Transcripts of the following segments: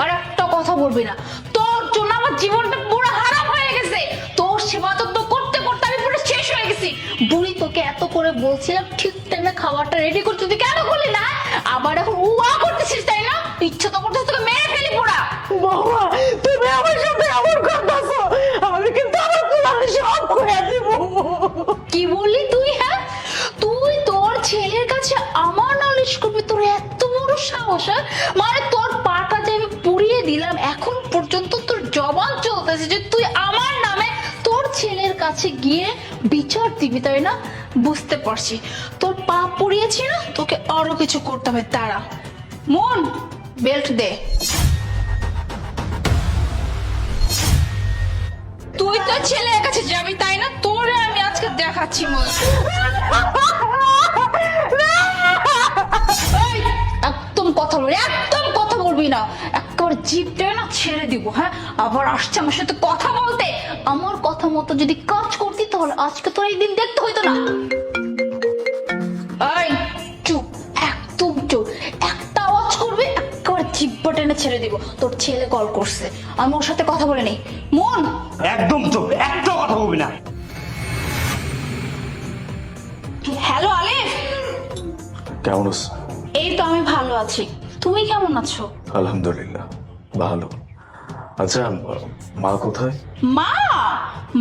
আর একটা কথা বলবি না। তোর জন্য আমার জীবনটা পুরো খারাপ হয়ে গেছে। তোর সেবা তো করতে করতে আমি পুরো শেষ হয়ে গেছি। বুড়ি তোকে এত করে বলছিলাম, ঠিক টাইমে খাবারটা রেডি করতে। তুই কেন করলি না? আবার এখন উয়া করতেছিস, তাই না? ইচ্ছা তো করতেছিস তোকে মেরে ফেলি পুরা। বাবা কাছে গিয়ে বিচার দিবি, তাই না? বুঝতে পারছি। তোর পা পুড়িয়েছি না, তোকে আরও কিছু করতে হবে। তারা মন, বেল্ট দে। তুই তো ছেলের কাছে যাবি, তাই না? তোরে আমি আজকে দেখাচ্ছি মন। একদম কথা বলবি একদম কথা বলবি না। একবার জিপটা না ছেড়ে দিব হ্যাঁ? আবার আসছে আমার সাথে কথা বলতে। আমার কথা মতো যদি কাজ করতি তাহলে আজকে তোর এই দিন দেখতে হইতো না। এই চুপ একদম চুপ। একটা আওয়াজ করবে একবার জিব্বা টেনে ছেড়ে দিব। তোর ছেলে কল করছে। আমি ওর সাথে কথা বলে নেই মন? একদম চুপ একটা কথা বলবি না। হ্যালো আলিফ? কেমন আছো? এই তো আমি ভালো আছি। তুমি কেমন আছো? আলহামদুলিল্লাহ, ভালো। আচ্ছা মা কোথায়? মা?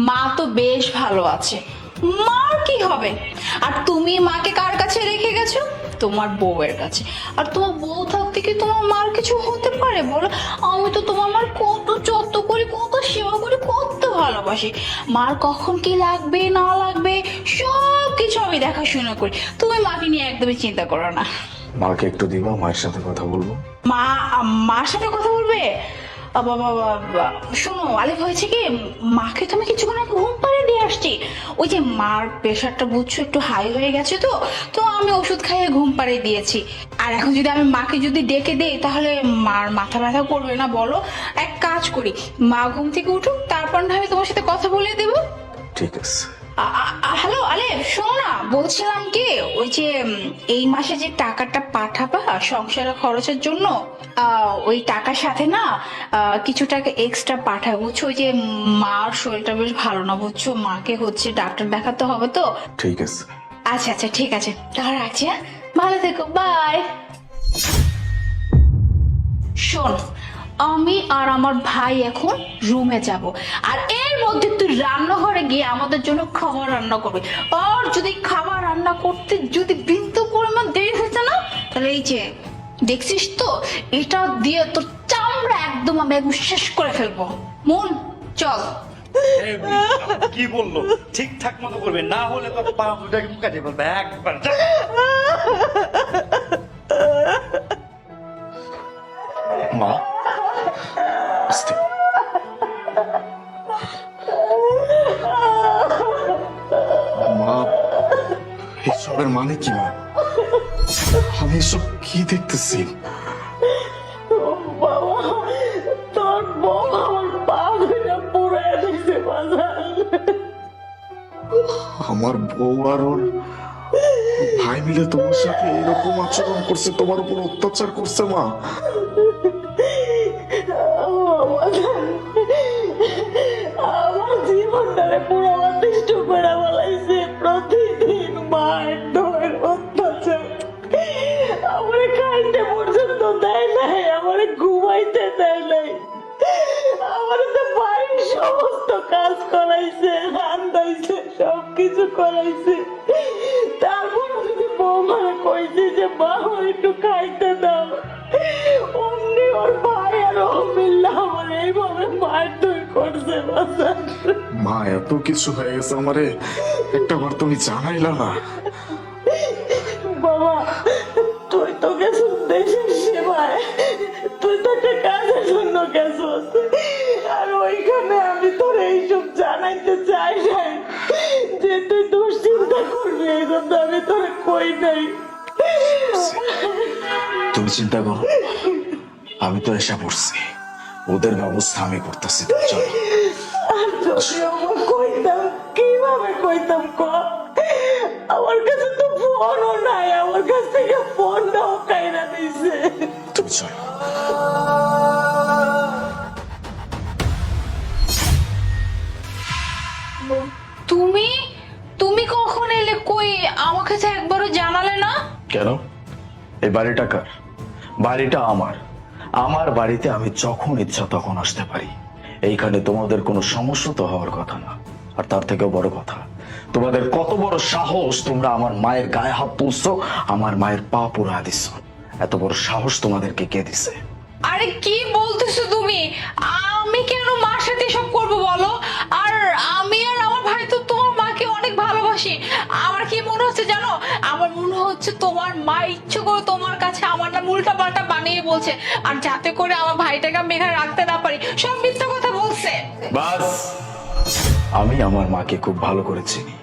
মা তো বেশ ভালো আছে। মার কি হবে? আর তুমি মাকে কার কাছে রেখে গেছো? তোমার বউয়ের কাছে। আর তোমার বউ থাকতে কি তোমার মার কিছু হতে পারে? বলো, আমি তো তোমার মার কত যত্ন করি, কত সেবা করি, কত ভালোবাসি। মার কখন কি লাগবে, না লাগবে সব কিছু আমি দেখাশোনা করি। তুমি মাকে নিয়ে একদমই চিন্তা করো না। মাকে একটু দিবা মায়ের সাথে কথা বলব। মা মার সাথে কথা বলবে? বাবা, বাবা, শোনো আলিফ হয়েছে কি মাকে তো আমি কিছুক্ষণ আগে ঘুম পাড়িয়ে দিয়ে আসছি। ওই যে মার প্রেশারটা বুঝছ একটু হাই হয়ে গেছে তো তো আমি ওষুধ খাইয়ে ঘুম পাড়িয়ে দিয়েছি। আর এখন যদি আমি মাকে যদি ডেকে দেই তাহলে মার মাথা ব্যথা করবে না বলো? এক কাজ করি মা ঘুম থেকে উঠুক তারপর না আমি তোমার সাথে কথা বলে দেবো। ঠিক আছে। হ্যালো আলেফ শোনো না বলছিলাম কি ওই যে এই মাসে যে টাকাটা পাঠাবা সংসারের খরচের জন্য ওই টাকার সাথে না কিছু টাকা এক্সট্রা পাঠায় বুঝছ ওই যে মার শরীরটা বেশ ভালো না বুঝছ মাকে হচ্ছে ডাক্তার দেখাতে হবে তো। ঠিক আছে। আচ্ছা আচ্ছা ঠিক আছে তাহলে রাখছি হ্যাঁ? ভালো থেকো বাই শোন আমি আর আমার ভাই এখন রুমে যাব। আর এর মধ্যে তুই রান্নাঘরে গিয়ে আমাদের জন্য খাবার রান্না করবি। আর যদি খাবার রান্না করতে যদি বিন্দু পরিমাণ দেরি হয়েছে না, তাহলে এই যে, দেখছিস তো? এটা দিয়ে তোর চামড়া একদম আমি একদম শেষ করে ফেলব। মন, চল। কি বলল? ঠিকঠাক মতো করবে, না হলে তো পা দুটা কাটে বলবে, একবার মা আস্তে। মা এসবের মানে কি মা? আমি এসব কি দেখতেছি? তোর বউ আমার পা ধরে পুরে দিছে আমার বউ আর ওর ভাই মিলে তোমার সাথে এরকম আচরণ করছে তোমার উপর অত্যাচার করছে মা। আমার জীবনটারে পুরো অতিষ্ঠ বলাইছে প্রতিদিন ডোয়ের অত্যাচার আমারে খাইতে পর্যন্ত দেয় নাই আমারে ঘুমাইতে দেয় নাই আমার তো বাড়ির সমস্ত কাজ করাইছে রান্দাইছে সব কিছু করাইছে তারপর যদি বৌমারে কইছে যে মা একটু খাইতে দাও অমনি ওর ভাই মা এত কিছু হয়ে গেছে আমারে। একটা বার তুমি জানাইলা না। বাবা তুই তো গেছো দেশের সেবায় তুই তো একটা কাজের জন্য গেছস আর ওইখানে আমি তোর এইসব জানাইতে চাই নাই। যে তুই দুশ্চিন্তা করবি এই জন্য আমি তোর কই নাই। তুমি চিন্তা করো। আমি তো এসে পড়ছি। ওদের ব্যবস্থা আমি করতেছি কইতাম কীভাবে কইতাম ক? আমার কাছে তো ফোনও নাই আমার কাছ থেকে ফোনটাও কাইরা দিছে। তুমি চলো। তুমি তুমি কখন এলে কই? আমাকে তো একবারও জানালে না? কেন? এই বাড়িটা কার? বাড়িটা আমার। আমার বাড়িতে আমি যখন ইচ্ছা তখন আসতে পারি। এইখানে তোমাদের কোনো সমস্যা তো হওয়ার কথা না। আর তার থেকেও বড় কথা, তোমাদের কত বড় সাহস তোমরা আমার মায়ের গায়ে হাত তুলছো, আমার মায়ের পা পুরা দিচ্ছ এত বড় সাহস তোমাদেরকে কে দিছে? আরে কি বলতেছো তুমি? আমি কেন মার সাথে সব করব বলো? আর আমি আর আমার ভাই তো তোমার মাকে অনেক ভালোবাসি। আমার কি মনে হচ্ছে জানো? মনে হচ্ছে তোমার মা ইচ্ছে করে তোমার কাছে আমার নাম উল্টা পাল্টা বানিয়ে বলছে। আর যাতে করে আমার ভাইটাকে আমি এখানে রাখতে না পারি, সব মিথ্যা কথা বলছে। বাস। আমি আমার মাকে খুব ভালো করে চিনি,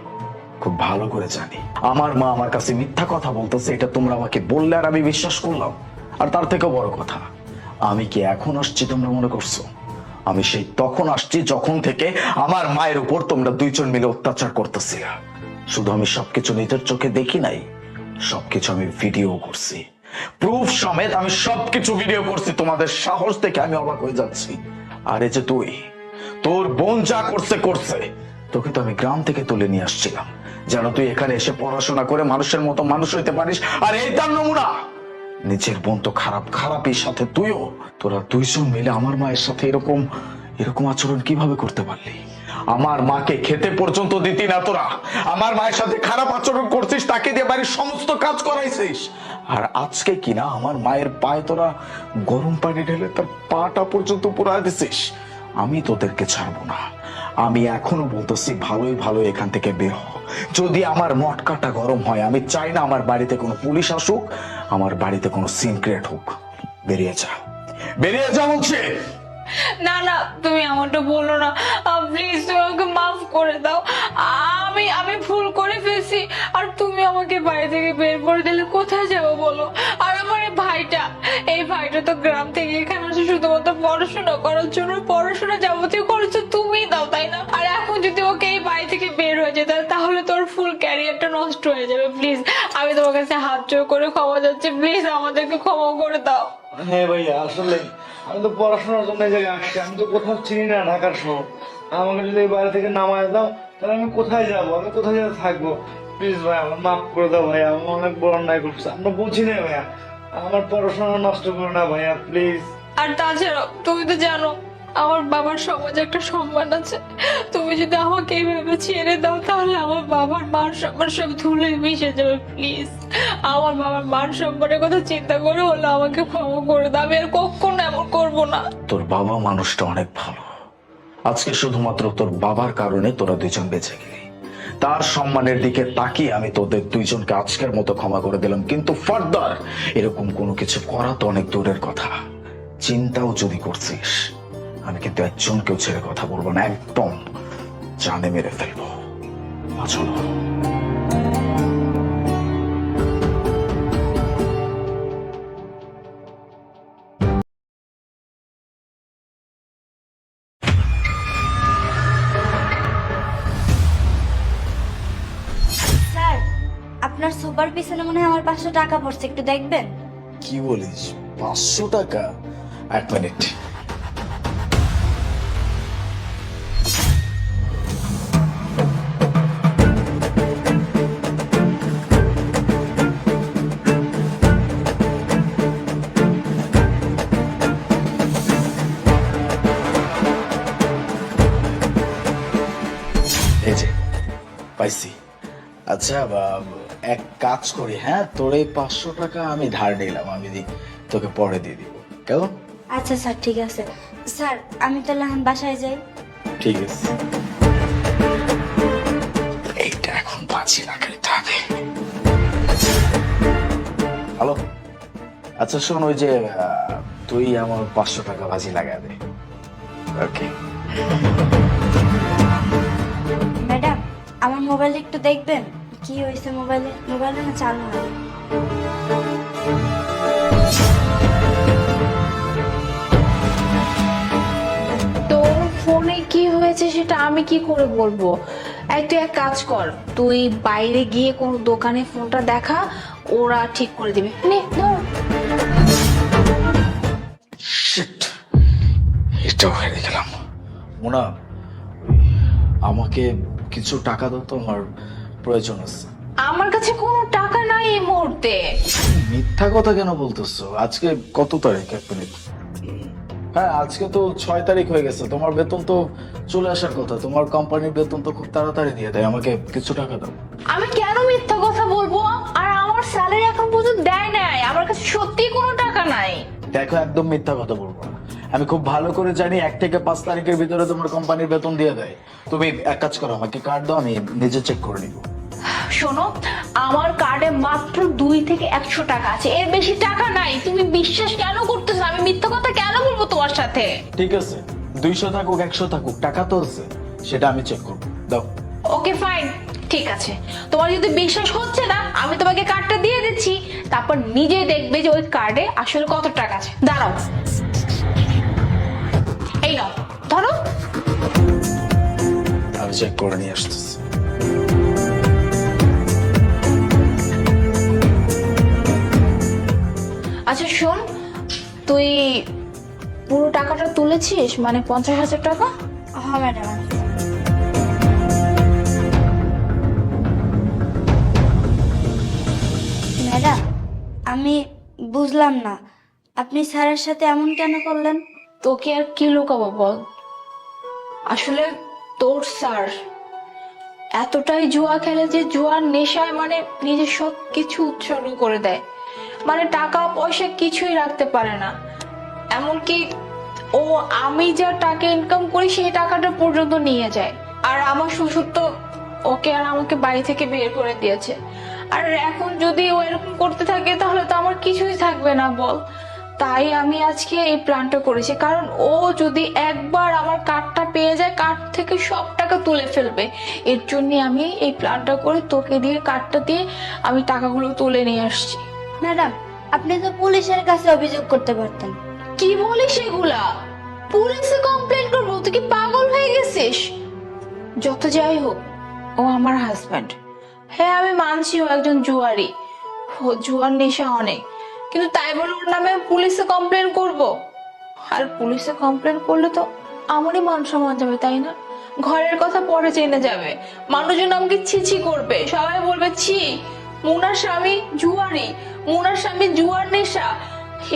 খুব ভালো করে জানি। আমার মা আমার কাছে মিথ্যা কথা বলতেছে, এটা তোমরা আমাকে বললে আর আমি বিশ্বাস করলাম। আর তার থেকেও বড় কথা, আমি কি এখন আসছি তোমরা মনে করছ? আমি সেই তখন আসছি যখন থেকে আমার মায়ের উপর তোমরা দুইজন মিলে অত্যাচার করতেছিলা। শুধু আমি সবকিছু নিজের চোখে দেখি নাই সবকিছু আমি ভিডিও করছি। প্রুফ সমেত আমি সবকিছু ভিডিও করছি, তোমাদের সাহস দেখে আমি অবাক হয়ে যাচ্ছি। আর এই যে তুই, তোর বোন যা করছে করছে। তোকে তো আমি গ্রাম থেকে তুলে নিয়ে আসছিলাম। যেন তুই এখানে এসে পড়াশোনা করে মানুষের মতো মানুষ হইতে পারিস। আর এই তার নমুনা! নিজের বোন তো খারাপ খারাপই সাথে তুইও। তোরা দুইজন মিলে আমার মায়ের সাথে এরকম এরকম আচরণ কীভাবে করতে পারলি? আমার মাকে খেতে পর্যন্ত দিতি না তোরা। আমার মায়ের সাথে খারাপ আচরণ করছিস, তাকে দিয়ে বাড়ির সমস্ত কাজ করাইছিস। আর আজকে কিনা আমার মায়ের পায়ে তোরা গরম পানি ঢেলে তার পাটা পর্যন্ত পুরা দিছিস। আমি তোদেরকে ছাড়বো না। আমি এখনও বলতেছি, ভালোই ভালো এখান থেকে বের হ। যদি আমার মটকাটা গরম হয়, আমি চাই না আমার বাড়িতে কোনো পুলিশ আসুক, আমার বাড়িতে কোনো সিনক্রেট হোক। বেরিয়ে যা। বেরিয়ে যা বলছে। না না, তুমি আমারটা বলো না। প্লিজ তুমি আমাকে মাফ করে দাও। আমি আমি ভুল করে ফেলছি। আর তুমি আমাকে বাড়ি থেকে বের করে দিলে কোথায় যাব বলো? আর আমার এই ভাইটা এই ভাইটা তো গ্রাম থেকে এখানে আসে শুধুমাত্র পড়াশোনা করার জন্য। পড়াশোনা যাবতীয় খরচ তুমি দাও, তাই না? আর এখন যদি ওকে এই বাড়ি থেকে বের হয়ে যেত তাহলে তোর ফুল ক্যারিয়ারটা নষ্ট হয়ে যাবে প্লিজ আমি তোমার কাছে হাত জোর করে ক্ষমা যাচ্ছি প্লিজ আমাদেরকে ক্ষমা করে দাও। হ্যাঁ ভাইয়া আসলে আমি তো পড়াশোনার জন্য এই জায়গায় আসছি। আমি তো কোথাও চিনি না ঢাকার শহর। আমাকে যদি এই বাড়ি থেকে নামায় দাও, তাহলে আমি কোথায় যাব? আমি কোথায় যেতে থাকব? প্লিজ ভাই, আমার মাফ করে দাও ভাইয়া। আমি অনেক বড় অন্যায় করছি আমরা বুঝি না ভাইয়া। আমার পড়াশোনা নষ্ট করো না ভাইয়া প্লিজ আর তাছাড়া তুমি তো জানো আমার বাবার সমাজে একটা সম্মান আছে। তুমি যদি আমাকে এইভাবে ছেড়ে দাও, তাহলে আমার বাবার মান সম্মান সব ধুলে মিশে যাবে প্লিজ আমার বাবার মান সম্মানের কথা চিন্তা করে হলো আমাকে ক্ষমা করে দাও। আমি আর কখনো এমন করব না। তোর বাবা মানুষটা অনেক ভালো। আজকে শুধুমাত্র তোর বাবার কারণে তোরা দুজন বেঁচে গেলি। তার সম্মানের দিকে তাকিয়ে আমি তোদের দুইজনকে আজকের মতো ক্ষমা করে দিলাম। কিন্তু ফার্দার, এরকম কোনো কিছু করা তো অনেক দূরের কথা। চিন্তাও যদি করছিস আমি কিন্তু একজন একজনকেও ছেড়ে কথা বলব না একদম জানে মেরে ফেলব। চলো। স্যার আপনার সোফার পিছনে মনে হয় আমার পাঁচশো টাকা পড়ছে একটু দেখবেন? কি বলিস? পাঁচশো টাকা? এক মিনিট। আচ্ছা বা- এক কাজ করি হ্যাঁ? তোর এই পাঁচশো টাকা আমি ধার নিলাম আমি তোকে পরে দিয়ে দিব। কেমন? আচ্ছা স্যার ঠিক আছে। স্যার আমি তাহলে এখন বাসায় যাই। ঠিক আছে। এইটা এখন পাঁচই লাগাইতে হবে হ্যালো? আচ্ছা শোন ওই যে তুই আমার পাঁচশো টাকা বাজি লাগা দে। ওকে। ম্যাডাম আমার মোবাইল একটু দেখবেন? কি হয়েছে মোবাইলে? মোবাইলে না চালু হয়। তোর ফোনে কি হয়েছে সেটা আমি কি করে বলব? এই তুই এক কাজ কর তুই বাইরে গিয়ে কোন দোকানে ফোনটা দেখা ওরা ঠিক করে দিবে। নে ধর। এটাও হেরে গেলাম। মোনা আমাকে কিছু টাকা দাও তো আমার প্রয়োজন আছে। আমার কাছে কোনো টাকা নাই এই মুহূর্তে। মিথ্যা কথা কেন বলতেছো? আজকে কত তারিখ? এক মিনিট। হ্যাঁ আজকে তো ছয় তারিখ হয়ে গেছে। তোমার বেতন তো চলে আসার কথা। তোমার কোম্পানির বেতন তো খুব তাড়াতাড়ি দিয়ে দেয়। আমাকে কিছু টাকা দাও। আমি কেন মিথ্যা কথা বলব? আর আমার স্যালারি এখন পর্যন্ত দেয় নাই। আমার কাছে সত্যি কোনো টাকা নাই। দেখো একদম মিথ্যা কথা বলব না। আমি খুব ভালো করে জানি এক থেকে পাঁচ তারিখের ভিতরে তোমার কোম্পানির বেতন দিয়ে দেয়। তুমি এক কাজ করো আমাকে কার্ড দাও আমি নিজে চেক করে নিবো। শোনো আমার কার্ডে মাত্র দুই থেকে একশো টাকা আছে। এর বেশি টাকা নাই। তুমি বিশ্বাস কেন করতেছো? আমি মিথ্যা কথা কেন বলব তোমার সাথে? ঠিক আছে। দুইশো থাকুক একশো থাকুক টাকা তো আছে। সেটা আমি চেক করব। দাও। ওকে ফাইন ঠিক আছে। তোমার যদি বিশ্বাস হচ্ছে না আমি তোমাকে কার্ডটা দিয়ে দিচ্ছি। তারপর নিজে দেখবে যে ওই কার্ডে আসলে কত টাকা আছে। দাঁড়াও। এই নাও। ধরো। আমি চেক করে নিয়ে আসতেছি। আচ্ছা শোন তুই পুরো টাকাটা তুলেছিস? মানে পঞ্চাশ হাজার টাকা? হ্যাঁ ম্যাডাম। ম্যাডাম আমি বুঝলাম না। আপনি স্যারের সাথে এমন কেন করলেন? তোকে আর কি লুকাবো বল? আসলে তোর স্যার এতটাই জুয়া খেলে যে জুয়ার নেশায় মানে নিজের সব কিছু উৎসর্গ করে দেয়। মানে টাকা পয়সা কিছুই রাখতে পারে না। এমনকি ও, আমি যা টাকা ইনকাম করি সেই টাকাটা পর্যন্ত নিয়ে যায়। আর আমার শ্বশুর তো ওকে আর আমাকে বাড়ি থেকে বের করে দিয়েছে। আর এখন যদি ও এরকম করতে থাকে, তাহলে তো আমার কিছুই থাকবে না, বল। তাই আমি আজকে এই প্ল্যানটা করেছি। কারণ ও যদি একবার আমার কার্ডটা পেয়ে যায়, কার্ড থেকে সব টাকা তুলে ফেলবে। এর জন্য আমি এই প্ল্যানটা করে তোকে দিয়ে, কার্ডটা দিয়ে আমি টাকাগুলো তুলে নিয়ে আসছি। ম্যাডাম, আপনি তো পুলিশের কাছে অভিযোগ করতে পারতেন। কি বলিস এগুলা? পুলিশে কমপ্লেন করব, তুই কি পাগল হয়ে গেছিস? যত যাই হোক, ও আমার হাজব্যান্ড হ্যাঁ আমি মানছি ও একজন জুয়ারি। ও জুয়ার নেশা অনেক। কিন্তু তাই বলে ওর নামে পুলিশে কমপ্লেন করব। আর পুলিশে কমপ্লেন করলে তো আমারই মান সম্মান যাবে, তাই না? ঘরের কথা পরে জেনে যাবে। মানুষজন আমাকে ছি ছি করবে? সবাই বলবে, ছি, মুনার স্বামী জুয়ারি। মুনার স্বামী জুয়ার নেশা,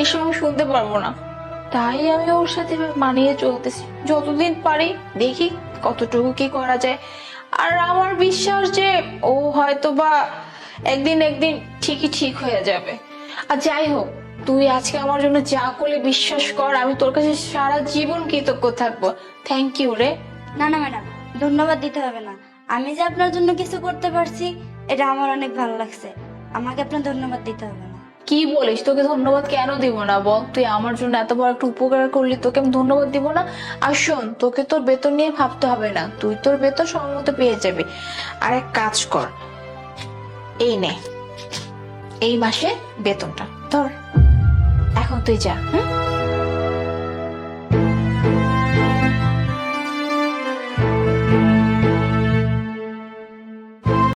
এসব আমি শুনতে পারব না। তাই আমি ওর সাথে মানিয়ে চলতেছি। যতদিন পারি দেখি কতটুকু কি করা যায়। আর আমার বিশ্বাস যে ও হয়তো বা একদিন একদিন ঠিকই ঠিক হয়ে যাবে। আর যাই হোক, তুই আজকে আমার জন্য যা করলে বিশ্বাস কর, আমি তোর কাছে সারা জীবন কৃতজ্ঞ থাকব। থ্যাংক ইউ রে। না না, ম্যাডাম, ধন্যবাদ দিতে হবে না। আমি যে আপনার জন্য কিছু করতে পারছি, এটা আমার অনেক ভালো লাগছে। আমাকে আপনার ধন্যবাদ দিতে হবে না। কি বলিস? তোকে ধন্যবাদ কেন দিব না? বল, তুই আমার জন্য এত বড় একটা উপকার করলি, তোকে আমি ধন্যবাদ দিব না? আর শোন, তোকে তোর বেতন নিয়ে ভাবতে হবে না। তুই তোর বেতন সময় পেয়ে যাবি। আর এক কাজ কর। এই নে। এই মাসে বেতনটা। ধর। এখন তুই যা, হুম?